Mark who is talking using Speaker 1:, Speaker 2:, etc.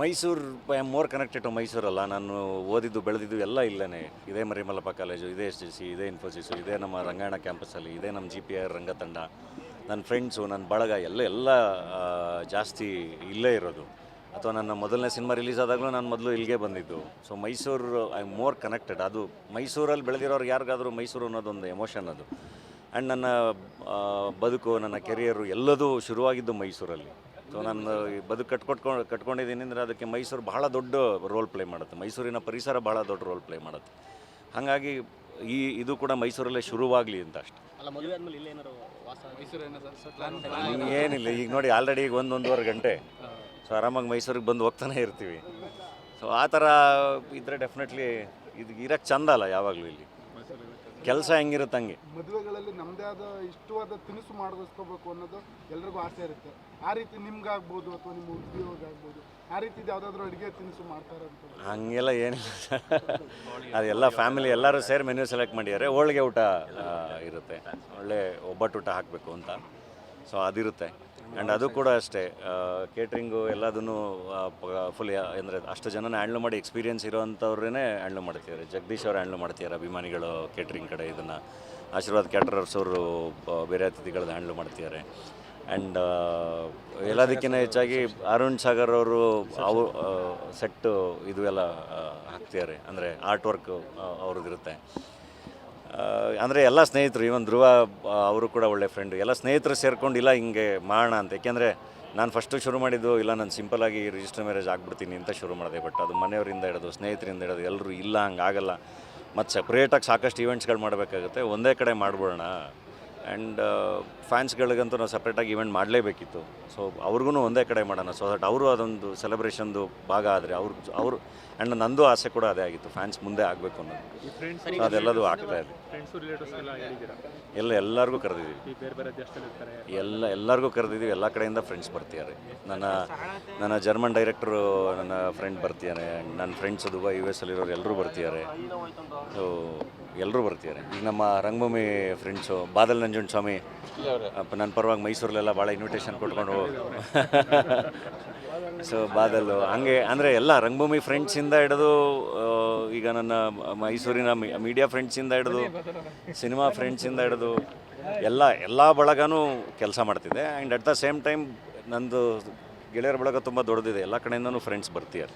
Speaker 1: Mysuru I am more connected to ಮೈಸೂರಲ್ಲ. ನಾನು ಓದಿದ್ದು, ಬೆಳೆದಿದ್ದು ಎಲ್ಲ ಇಲ್ಲೇ ಇದೇ ಮರಿಮಲ್ಲಪ್ಪ ಕಾಲೇಜು ಇದೇ ಎಸ್ ಡಿ ಸಿ ಇದೇ ಇನ್ಫೋಸಿಸು ಇದೇ ನಮ್ಮ ರಂಗಾಯಣ ಕ್ಯಾಂಪಸಲ್ಲಿ ಇದೇ ನಮ್ಮ ಜಿ ಪಿ ಆರ್ ರಂಗತಂಡ. ನನ್ನ ಫ್ರೆಂಡ್ಸು ನನ್ನ ಬಳಗ, ಎಲ್ಲ ಎಲ್ಲ ಜಾಸ್ತಿ ಇಲ್ಲೇ ಇರೋದು. ಅಥವಾ ನನ್ನ ಮೊದಲನೇ ಸಿನಿಮಾ ರಿಲೀಸ್ ಆದಾಗಲೂ ನಾನು ಮೊದಲು ಇಲ್ಲಿಗೆ ಬಂದಿದ್ದು. So Mysuru I am more connected ಅದು ಮೈಸೂರಲ್ಲಿ ಬೆಳೆದಿರೋರು ಯಾರಿಗಾದರೂ ಮೈಸೂರು ಅನ್ನೋದೊಂದು ಎಮೋಷನ್ ಅದು. ಆ್ಯಂಡ್ ನನ್ನ ಬದುಕು, ನನ್ನ ಕೆರಿಯರು ಎಲ್ಲದೂ ಶುರುವಾಗಿದ್ದು ಮೈಸೂರಲ್ಲಿ. ಸೊ ನಾನು ಈ ಬದುಕು ಕಟ್ಕೊಟ್ಕೊಂಡು ಕಟ್ಕೊಂಡಿದ್ದೀನಿ ಅಂದರೆ ಅದಕ್ಕೆ ಮೈಸೂರು ಬಹಳ ದೊಡ್ಡ ರೋಲ್ ಪ್ಲೇ ಮಾಡುತ್ತೆ. ಮೈಸೂರಿನ ಪರಿಸರ ಬಹಳ ದೊಡ್ಡ ರೋಲ್ ಪ್ಲೇ ಮಾಡುತ್ತೆ. ಹಾಗಾಗಿ ಈ ಇದು ಕೂಡ ಮೈಸೂರಲ್ಲೇ ಶುರುವಾಗಲಿ ಅಂತ ಅಷ್ಟೆ.
Speaker 2: ಅಲ್ಲ ಮದುವೆ ಆದ್ಮೇಲೆ ಇಲ್ಲೇ ಏನಾರು ವಾಸ
Speaker 3: ಮೈಸೂರು ಸರ್? ಪ್ಲಾನ್
Speaker 1: ಏನಿಲ್ಲ. ಈಗ ನೋಡಿ ಆಲ್ರೆಡಿ ಈಗ ಒಂದು ಒಂದೂವರೆ ಗಂಟೆ. ಸೊ ಆರಾಮಾಗಿ ಮೈಸೂರಿಗೆ ಬಂದು ಹೋಗ್ತಾನೆ ಇರ್ತೀವಿ. ಸೊ ಆ ಥರ ಇದ್ದರೆ ಡೆಫಿನೆಟ್ಲಿ ಇದು ಇರೋಕ್ಕೆ ಚಂದ ಅಲ್ಲ ಯಾವಾಗಲೂ ಇಲ್ಲಿ. ಕೆಲಸ ಹೆಂಗಿರುತ್ತೆ ಹಂಗೆ.
Speaker 4: ಮದುವೆಗಳಲ್ಲಿ ನಮ್ಮದೇ ಆದ ಇಷ್ಟವಾದ ತಿನಿಸು ಮಾಡಿಸ್ಕೋಬೇಕು ಅನ್ನೋದು ಎಲ್ರಿಗೂ ಆಸೆ ಇರುತ್ತೆ. ಆ ರೀತಿ ನಿಮ್ಗಾಗ್ಬೋದು ಅಥವಾ ನಿಮ್ಮ ಉದ್ಯೋಗ ಆ ರೀತಿ ಯಾವುದಾದ್ರೂ ಅಡುಗೆ ತಿನಿಸು ಮಾಡ್ತಾರೆ ಅಂತ.
Speaker 1: ಹಂಗೆಲ್ಲ ಏನಿಲ್ಲ ಅದೆಲ್ಲ ಫ್ಯಾಮಿಲಿ ಎಲ್ಲರೂ ಸೇರಿ ಮೆನ್ಯೂ ಸೆಲೆಕ್ಟ್ ಮಾಡಿದ್ದಾರೆ. ಹೋಳಿಗೆ ಊಟ ಆ, ಇರುತ್ತೆ. ಒಳ್ಳೆ ಒಬ್ಬಟ್ಟು ಊಟ ಹಾಕಬೇಕು ಅಂತ. ಸೊ ಅದಿರುತ್ತೆ. ಆ್ಯಂಡ್ ಅದು ಕೂಡ ಅಷ್ಟೇ ಕೇಟ್ರಿಂಗು ಎಲ್ಲದನ್ನು ಫುಲ್ ಅಂದರೆ ಅಷ್ಟು ಜನನ ಹ್ಯಾಂಡ್ಲ್ ಮಾಡಿ ಎಕ್ಸ್ಪೀರಿಯನ್ಸ್ ಇರೋವಂಥವ್ರನ್ನೇ ಹ್ಯಾಂಡ್ಲ್ ಮಾಡ್ತಿದ್ದಾರೆ. ಜಗದೀಶ್ ಅವರು ಹ್ಯಾಂಡ್ಲ್ ಮಾಡ್ತಿದ್ದಾರೆ ಅಭಿಮಾನಿಗಳು ಕೇಟ್ರಿಂಗ್ ಕಡೆ ಇದನ್ನು. ಆಶೀರ್ವಾದ್ ಕ್ಯಾಟ್ರರ್ಸ್ ಅವರು ಬೇರೆ ಅತಿಥಿಗಳನ್ನ ಹ್ಯಾಂಡ್ಲ್ ಮಾಡ್ತಿದ್ದಾರೆ. ಆ್ಯಂಡ್ ಎಲ್ಲದಕ್ಕಿಂತ ಹೆಚ್ಚಾಗಿ ಅರುಣ್ ಸಾಗರ್ ಅವರು ಅವು ಸೆಟ್ಟು ಇದು ಎಲ್ಲ ಹಾಕ್ತಿದ್ದಾರೆ. ಅಂದರೆ ಆರ್ಟ್ ವರ್ಕ್ ಅವ್ರದ್ದಿರುತ್ತೆ. ಅಂದರೆ ಎಲ್ಲ ಸ್ನೇಹಿತರು ಇವನ್ ಧ್ರುವ ಅವರು ಕೂಡ ಒಳ್ಳೆ ಫ್ರೆಂಡು ಎಲ್ಲ ಸ್ನೇಹಿತರು ಸೇರ್ಕೊಂಡು, ಇಲ್ಲ, ಹಿಂಗೆ ಮಾಡೋಣ ಅಂತ. ಯಾಕೆಂದರೆ ನಾನು ಫಸ್ಟು ಶುರು ಮಾಡಿದ್ದು, ಇಲ್ಲ, ನಾನು ಸಿಂಪಲಾಗಿ ರಿಜಿಸ್ಟರ್ ಮ್ಯಾರೇಜ್ ಆಗ್ಬಿಡ್ತೀನಿ ಅಂತ ಶುರು ಮಾಡಿದೆ. ಬಟ್ ಅದು ಮನೆಯವರಿಂದ ಹಿಡಿದು, ಸ್ನೇಹಿತರಿಂದ ಹಿಡಿದು ಎಲ್ಲರೂ ಇಲ್ಲ, ಹಂಗಾಗಲ್ಲ. ಮತ್ತು ಸಪ್ರೇಟಾಗಿ ಸಾಕಷ್ಟು ಈವೆಂಟ್ಸ್ಗಳು ಮಾಡಬೇಕಾಗುತ್ತೆ. ಒಂದೇ ಕಡೆ ಮಾಡ್ಬಿಡೋಣ. ಆ್ಯಂಡ್ ಫ್ಯಾನ್ಸ್ಗಳಿಗಂತೂ ನಾವು ಸಪ್ರೇಟಾಗಿ ಇವೆಂಟ್ ಮಾಡಲೇಬೇಕಿತ್ತು. ಸೊ ಅವ್ರಿಗೂ ಒಂದೇ ಕಡೆ ಮಾಡೋಣ. ಸೊ ದಟ್ ಅವರು ಅದೊಂದು ಸೆಲೆಬ್ರೇಷನ್ದು ಭಾಗ ಆದರೆ ಅವ್ರ ಅವರು ಆ್ಯಂಡ್ ನಂದು ಆಸೆ ಕೂಡ ಅದೇ ಆಗಿತ್ತು. ಫ್ಯಾನ್ಸ್ ಮುಂದೆ ಆಗಬೇಕು ಅನ್ನೋದು. ಅದೆಲ್ಲದು ಆಗ್ತಾ ಇದೆ.
Speaker 3: ಎಲ್ಲ
Speaker 1: ಎಲ್ಲರಿಗೂ ಕರೆದಿದ್ದೀವಿ ಎಲ್ಲ ಎಲ್ಲರಿಗೂ ಕರೆದಿದ್ದೀವಿ ಎಲ್ಲ ಕಡೆಯಿಂದ ಫ್ರೆಂಡ್ಸ್ ಬರ್ತಿದ್ದಾರೆ. ನನ್ನ ನನ್ನ ಜರ್ಮನ್ ಡೈರೆಕ್ಟ್ರು ನನ್ನ ಫ್ರೆಂಡ್ ಬರ್ತಿದ್ದಾರೆ. ನನ್ನ ಫ್ರೆಂಡ್ಸ್ ದುಬೈ ಯು ಎಸ್ ಅಲ್ಲಿರೋರು ಎಲ್ಲರೂ ಬರ್ತಿದ್ದಾರೆ. ಸೊ ಎಲ್ಲರೂ ಬರ್ತಿದ್ದಾರೆ. ಈಗ ನಮ್ಮ ರಂಗಭೂಮಿ ಫ್ರೆಂಡ್ಸು ಬಾದಲ್ ನಂಜುಂಡ ಸ್ವಾಮಿ ನನ್ನ ಪರವಾಗಿ ಮೈಸೂರಲ್ಲೆಲ್ಲ ಭಾಳ ಇನ್ವಿಟೇಷನ್ ಕೊಟ್ಕೊಂಡು ಸೊ ಬಾದಲ್ಲು ಹಂಗೆ, ಅಂದರೆ ಎಲ್ಲ ರಂಗಭೂಮಿ ಫ್ರೆಂಡ್ಸಿಂದ ಹಿಡಿದು ಈಗ ನನ್ನ ಮೈಸೂರಿನ ಮೀಡಿಯಾ ಫ್ರೆಂಡ್ಸಿಂದ ಹಿಡಿದು ಸಿನಿಮಾ ಫ್ರೆಂಡ್ಸಿಂದ ಹಿಡಿದು, ಎಲ್ಲ ಎಲ್ಲ ಬಳಗನೂ ಕೆಲಸ ಮಾಡ್ತಿದ್ದೆ and at the same time ನಂದು ಗೆಳೆಯರ ಬಳಗ ತುಂಬ ದೊಡ್ಡದಿದೆ. ಎಲ್ಲ ಕಡೆಯಿಂದನೂ ಫ್ರೆಂಡ್ಸ್ ಬರ್ತಿದ್ದಾರೆ.